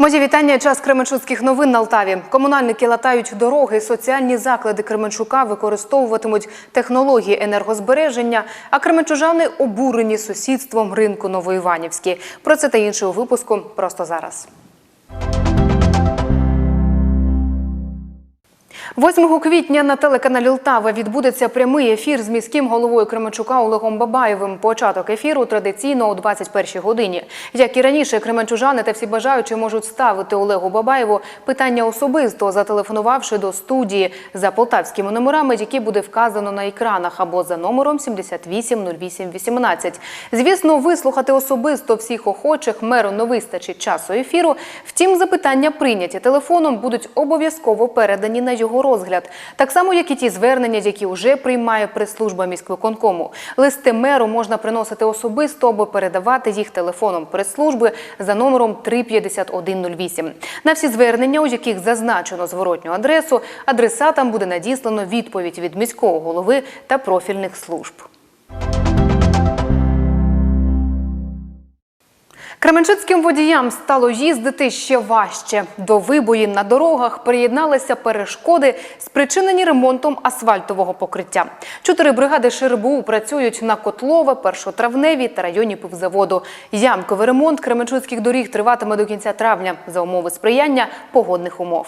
Мої вітання. Час Кременчуцьких новин на Алтаві. Комунальники латають дороги. Соціальні заклади Кременчука використовуватимуть технології енергозбереження. А кременчужани обурені сусідством ринку Новоіванівський. Про це та інше у випуску просто зараз. 8 квітня на телеканалі Лтава відбудеться прямий ефір з міським головою Кременчука Олегом Бабаєвим. Початок ефіру традиційно о 21 годині. Як і раніше, кременчужани та всі бажаючі можуть ставити Олегу Бабаєву питання особисто, зателефонувавши до студії за полтавськими номерами, які буде вказано на екранах, або за номером 780818. Звісно, вислухати особисто всіх охочих меру не вистачить часу ефіру. Втім, запитання прийняті телефоном будуть обов'язково передані на його розгляд, так само як і ті звернення, які вже приймає прес-служба міськвиконкому. Листи меру можна приносити особисто або передавати їх телефоном прес-служби за номером 35108. На всі звернення, у яких зазначено зворотню адресу, адресатам буде надіслано відповідь від міського голови та профільних служб. Кременчуцьким водіям стало їздити ще важче. До вибоїн на дорогах приєдналися перешкоди, спричинені ремонтом асфальтового покриття. Чотири бригади ШРБУ працюють на Котлове, Першотравневі та районі пивзаводу. Ямковий ремонт кременчуцьких доріг триватиме до кінця травня за умови сприяння погодних умов.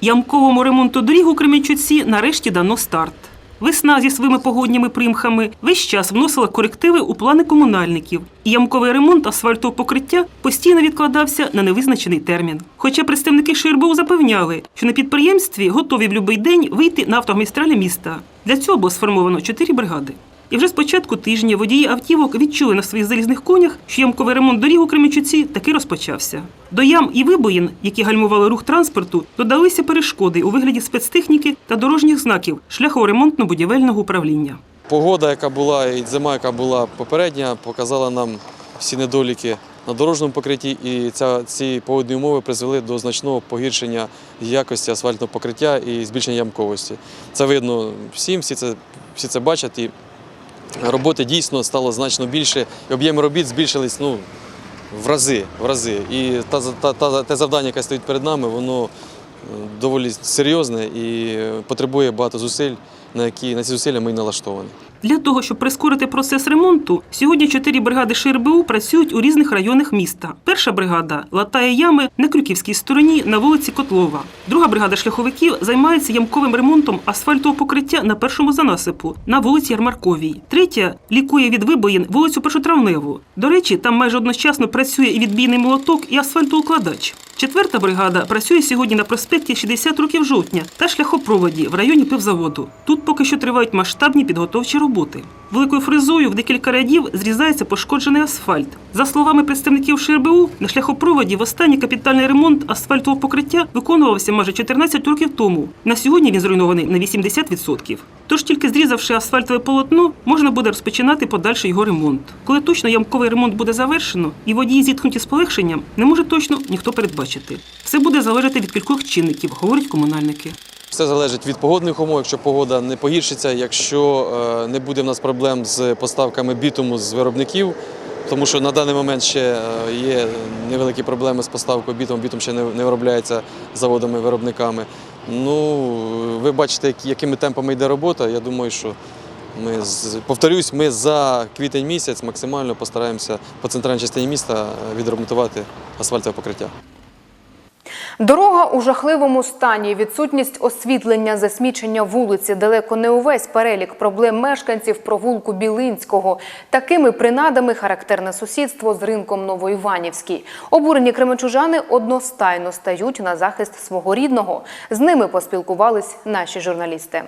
Ямковому ремонту доріг у Кременчуці нарешті дано старт. Весна зі своїми погодніми примхами весь час вносила корективи у плани комунальників, і ямковий ремонт асфальтового покриття постійно відкладався на невизначений термін. Хоча представники ШРБУ запевняли, що на підприємстві готові в будь-який день вийти на автомагістралі міста. Для цього було сформовано чотири бригади. І вже з початку тижня водії автівок відчули на своїх залізних конях, що ямковий ремонт доріг у Кременчуці таки розпочався. До ям і вибоїн, які гальмували рух транспорту, додалися перешкоди у вигляді спецтехніки та дорожніх знаків шляхово-ремонтно-будівельного управління. Погода, яка була, і зима, яка була попередня, показала нам всі недоліки на дорожньому покритті, і ця, ці погодні умови призвели до значного погіршення якості асфальтного покриття і збільшення ямковості. Це видно всім, всі це, всі це бачать. І роботи дійсно стало значно більше, і об'єми робіт збільшились ну, в рази. В рази. І та, та, та, те завдання, яке стоїть перед нами, воно е, доволі серйозне і потребує багато зусиль, на які на ці зусилля ми налаштовані. Для того, щоб прискорити процес ремонту, сьогодні чотири бригади ШРБУ працюють у різних районах міста. Перша бригада латає ями на Крюківській стороні на вулиці Котлова. Друга бригада шляховиків займається ямковим ремонтом асфальтового покриття на першому занасипу на вулиці Ярмарковій. Третя лікує від вибоїн вулицю Першотравневу. До речі, там майже одночасно працює і відбійний молоток, і асфальтоукладач. Четверта бригада працює сьогодні на проспекті 60 років жовтня та шляхопроводі в районі пивзаводу. Тут поки що тривають масштабні підготовчі роботи. Великою фрезою в декілька рядів зрізається пошкоджений асфальт. За словами представників ШРБУ, на шляхопроводі в останній капітальний ремонт асфальтового покриття виконувався майже 14 років тому. На сьогодні він зруйнований на 80%. Тож тільки зрізавши асфальтове полотно, можна буде розпочинати подальший його ремонт. Коли точно ямковий ремонт буде завершено і водії зіткнуті з полегшенням, не може точно ніхто передбачити. Все буде залежати від кількох чинників, говорять комунальники. Все залежить від погодних умов, якщо погода не погіршиться, якщо е, не буде в нас проблем з поставками бітуму з виробників, тому що на даний момент ще е, є невеликі проблеми з поставкою бітуму, бітум ще не виробляється заводами-виробниками. Ну, ви бачите, якими темпами йде робота. Я думаю, що ми, повторюсь, ми за квітень місяць максимально постараємося по центральній частині міста е, відремонтувати асфальтове покриття. Дорога у жахливому стані, відсутність освітлення, засмічення вулиці, далеко не увесь перелік проблем мешканців провулку Білинського. Такими принадами характерне сусідство з ринком Новоіванівський. Обурені кременчужани одностайно стають на захист свого рідного. З ними поспілкувались наші журналісти.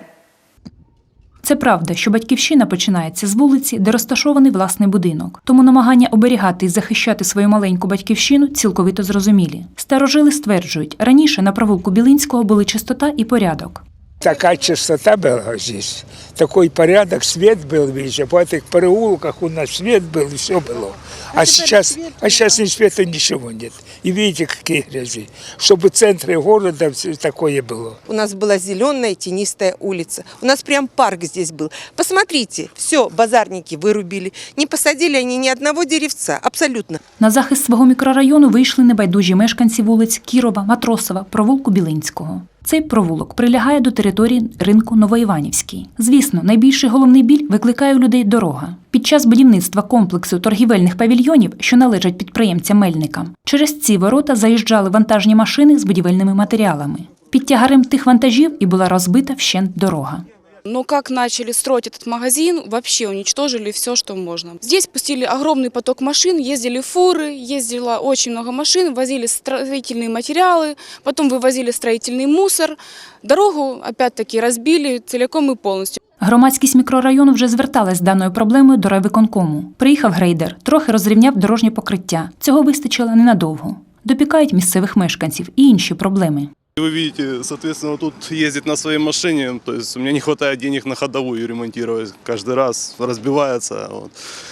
Це правда, що батьківщина починається з вулиці, де розташований власний будинок. Тому намагання оберігати і захищати свою маленьку батьківщину цілковито зрозумілі. Старожили стверджують, раніше на провулку Білинського були чистота і порядок. такая чистота была здесь, такой порядок, свет был везде, по этих переулках у нас свет был, все было. А сейчас, а сейчас ни света, ничего нет. И видите, какие грязи. Чтобы в центре города все такое было. У нас была зеленая тенистая улица. У нас прям парк здесь был. Посмотрите, все, базарники вырубили. Не посадили они ни одного деревца, абсолютно. На захист свого мікрорайону вийшли небайдужі мешканці вулиць Кірова, Матросова, провулку Білинського. Цей провулок прилягає до території ринку Новоіванівський. Звісно, найбільший головний біль викликає у людей дорога. Під час будівництва комплексу торгівельних павільйонів, що належать підприємцям Мельника, через ці ворота заїжджали вантажні машини з будівельними матеріалами. Під тягарем тих вантажів і була розбита вщент дорога. Но как начали строить этот магазин, вообще уничтожили все, что можно. Здесь пустили огромный поток машин, ездили фуры, ездило очень много машин, возили строительные материалы, потом вывозили строительный мусор. Дорогу опять-таки разбили целиком и полностью. Громадськість мікрорайону вже зверталась з даною проблемою до райвиконкому. Приїхав грейдер, трохи розрівняв дорожнє покриття. Цього вистачило ненадовго. Допікають місцевих мешканців і інші проблеми. Вы видите, соответственно, тут ездить на своей машине, то есть у меня не хватает денег на ходовую ремонтировать каждый раз, разбивается. Вот.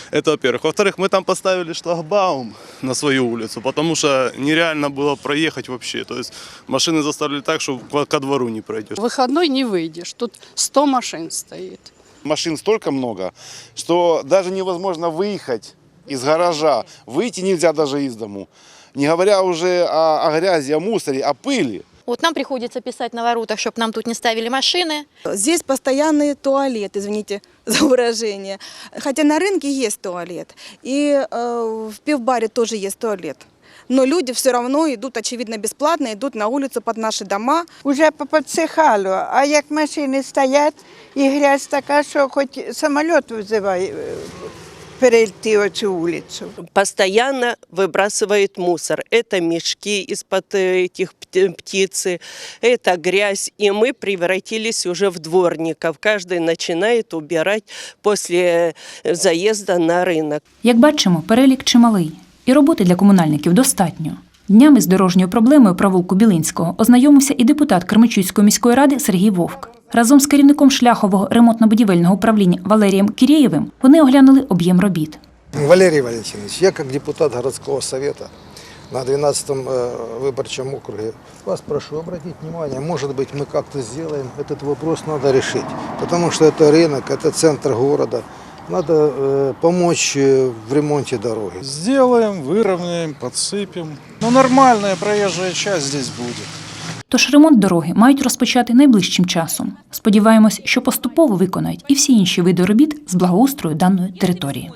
Это во-первых. Во-вторых, мы там поставили шлагбаум на свою улицу, потому что нереально было проехать вообще. То есть машины заставили так, что ко- ко двору не пройдешь. В выходной не выйдешь, тут 100 машин стоит. машин столько много, что даже невозможно выехать из гаража. Выйти нельзя даже из дому. Не говоря уже о, о грязи, о мусоре, о пыли. Вот нам приходится писать на воротах, чтобы нам тут не ставили машины. Здесь постоянный туалет, извините за выражение. Хотя на рынке есть туалет. И э, в пивбаре тоже есть туалет. Но люди все равно идут, очевидно, бесплатно, идут на улицу под наши дома. Уже поподсихало, а як машини стоять, і грязь така, що хоч самоліт визивай е, перейти оцю вулицю. постоянно выбрасывает мусор. Это мешки из-под э, этих пт- птицы, это грязь. И мы превратились уже в дворников. Каждый начинает убирать после э, заезда на рынок. Як бачимо, перелік чималий, і роботи для комунальників достатньо. Днями з дорожньою проблемою провулку Білинського ознайомився і депутат Кременчуцької міської ради Сергій Вовк. Разом з керівником шляхового ремонтно-будівельного управління Валерієм Кірєєвим вони оглянули об'єм робіт. Валерий Валентинович, я как депутат городского совета на 12-м э, выборчем округе вас прошу обратить внимание, может быть мы как-то сделаем, этот вопрос надо решить, потому что это рынок, это центр города, надо э, помочь э, в ремонте дороги. Сделаем, выровняем, подсыпем. Ну, нормальная проезжая часть здесь будет. Тож ремонт дороги мають розпочати найближчим часом. Сподіваємось, що поступово виконають і всі інші види робіт з благоустрою даної території.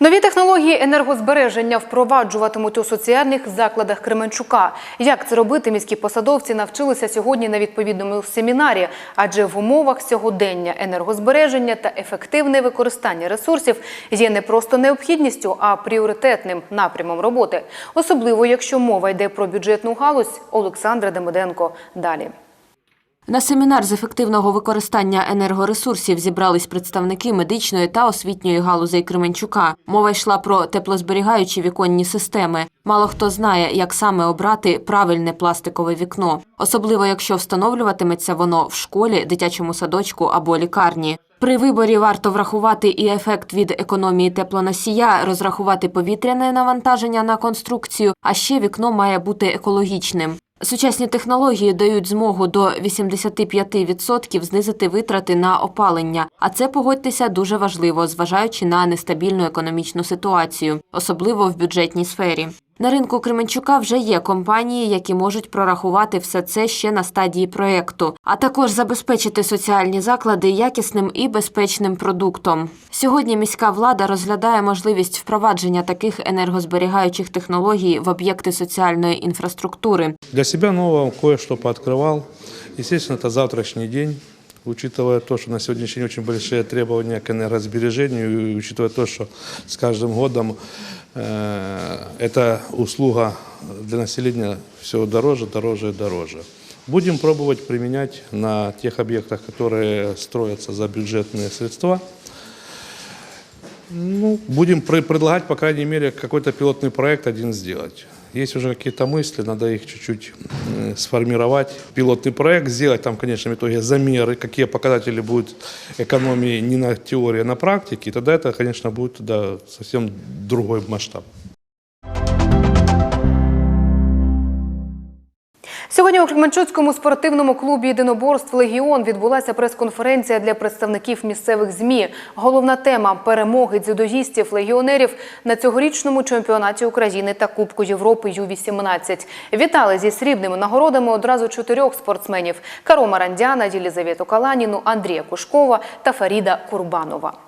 Нові технології енергозбереження впроваджуватимуть у соціальних закладах Кременчука. Як це робити, міські посадовці навчилися сьогодні на відповідному семінарі, адже в умовах сьогодення енергозбереження та ефективне використання ресурсів є не просто необхідністю, а пріоритетним напрямом роботи. Особливо, якщо мова йде про бюджетну галузь. Олександра Демиденко далі. На семінар з ефективного використання енергоресурсів зібрались представники медичної та освітньої галузей Кременчука. Мова йшла про теплозберігаючі віконні системи. Мало хто знає, як саме обрати правильне пластикове вікно, особливо якщо встановлюватиметься воно в школі, дитячому садочку або лікарні. При виборі варто врахувати і ефект від економії теплоносія, розрахувати повітряне навантаження на конструкцію, а ще вікно має бути екологічним. Сучасні технології дають змогу до 85% знизити витрати на опалення, а це погодьтеся дуже важливо, зважаючи на нестабільну економічну ситуацію, особливо в бюджетній сфері. На ринку Кременчука вже є компанії, які можуть прорахувати все це ще на стадії проєкту, а також забезпечити соціальні заклади якісним і безпечним продуктом. Сьогодні міська влада розглядає можливість впровадження таких енергозберігаючих технологій в об'єкти соціальної інфраструктури. Для себя нового кое-что пооткрывал. Естественно, это завтрашний день. Учитывая то, что на сегодняшний день очень большие требования к энергосбережению, и учитывая то, что с каждым годом э, эта услуга для населения все дороже, дороже и дороже. Будем пробовать применять на тех объектах, которые строятся за бюджетные средства. Ну, будем пр- предлагать, по крайней мере, какой-то пилотный проект один сделать. Есть уже какие-то мысли, надо их чуть-чуть м, сформировать, пилотный проект сделать, там, конечно, в итоге замеры, какие показатели будут экономии не на теории, а на практике, и тогда это, конечно, будет да, совсем другой масштаб. У Кременчуцькому спортивному клубі єдиноборств Легіон відбулася прес-конференція для представників місцевих ЗМІ. Головна тема перемоги дзюдоїстів-легіонерів на цьогорічному чемпіонаті України та Кубку Європи Ю-18. Вітали зі срібними нагородами одразу чотирьох спортсменів: Каро Марандяна, Єлізавету Каланіну, Андрія Кушкова та Фаріда Курбанова.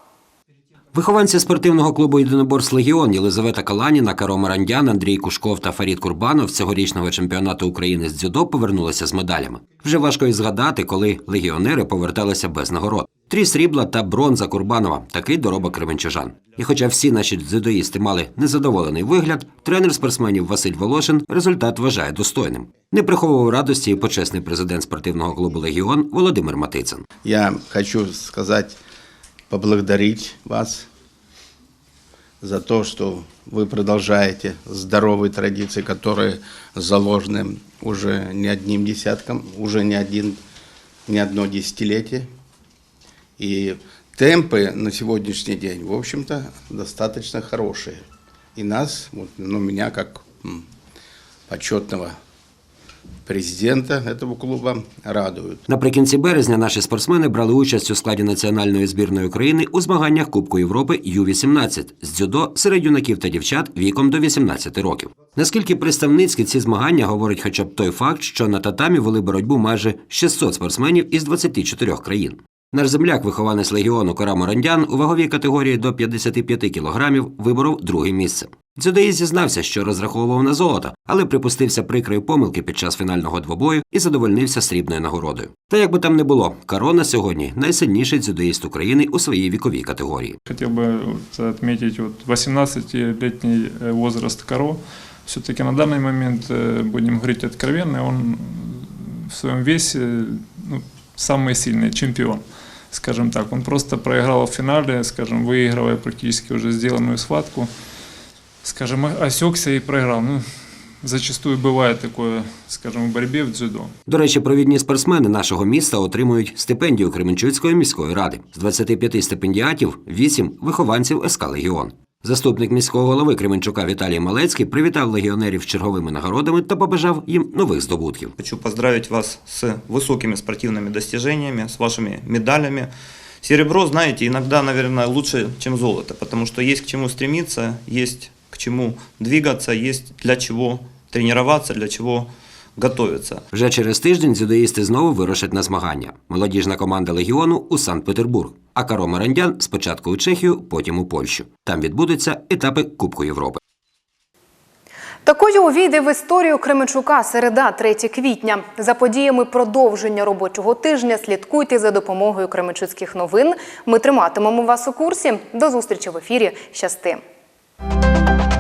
Вихованці спортивного клубу «Єдиноборств Легіон» Єлизавета Каланіна, Каро Марандян, Андрій Кушков та Фарід Курбанов з цьогорічного чемпіонату України з дзюдо повернулися з медалями. Вже важко і згадати, коли легіонери поверталися без нагород. Трі срібла та бронза Курбанова такий доробок кременчужан. І хоча всі наші дзюдоїсти мали незадоволений вигляд, тренер спортсменів Василь Волошин результат вважає достойним. Не приховував радості і почесний президент спортивного клубу Легіон Володимир Матицин. Я хочу сказать, поблагодарить вас за то, что вы продолжаете здоровые традиции, которые заложены уже не одним десятком, уже не, один, не одно десятилетие. И темпы на сегодняшний день, в общем-то, достаточно хорошие. И нас, вот, ну, меня как почетного президента этого клуба радуют. Наприкінці березня наші спортсмени брали участь у складі національної збірної України у змаганнях Кубку Європи Ю-18 з дзюдо серед юнаків та дівчат віком до 18 років. Наскільки представницькі ці змагання говорить хоча б той факт, що на татамі вели боротьбу майже 600 спортсменів із 24 країн. Наш земляк, вихованець легіону Кора Морандян, у ваговій категорії до 55 кілограмів виборов друге місце. Дзюдоїст зізнався, що розраховував на золото, але припустився прикрої помилки під час фінального двобою і задовольнився срібною нагородою. Та як би там не було, Карона сьогодні найсильніший дзюдоїст України у своїй віковій категорії. Хотел бы вот отметить вот 18-летний э, возраст Каро. Все-таки на данный момент, э, будем говорить откровенно, он в своем весе ну, самый сильный чемпион, скажем так. Он просто проиграл в финале, скажем, выигрывая практически уже сделанную схватку. Скажем, осекся и проиграл. Ну, зачастую бывает такое, скажем, в борьбе в дзюдо. До речі, провідні спортсмени нашого міста отримують стипендію Кременчуцької міської ради. З 25 стипендіатів 8 – вихованців СК «Легіон». Заступник міського голови Кременчука Віталій Малецький привітав легіонерів з черговими нагородами та побажав їм нових здобутків. Хочу поздравить вас с высокими спортивными достижениями, с вашими медалями. Серебро, знаете, иногда, наверное, лучше, чем золото, потому что есть к чему стремиться, есть к чему двигаться, есть для чего тренироваться, для чего готовиться. Вже через тиждень дзюдоїсти знову вирушать на змагання. Молодіжна команда легіону у Санкт-Петербург, а Каро Марандян спочатку у Чехію, потім у Польщу. Там відбудуться етапи Кубку Європи. Такою увійде в історію Кременчука середа 3 квітня. За подіями продовження робочого тижня слідкуйте за допомогою Кременчуцьких новин. Ми триматимемо вас у курсі. До зустрічі в ефірі. Щасти! you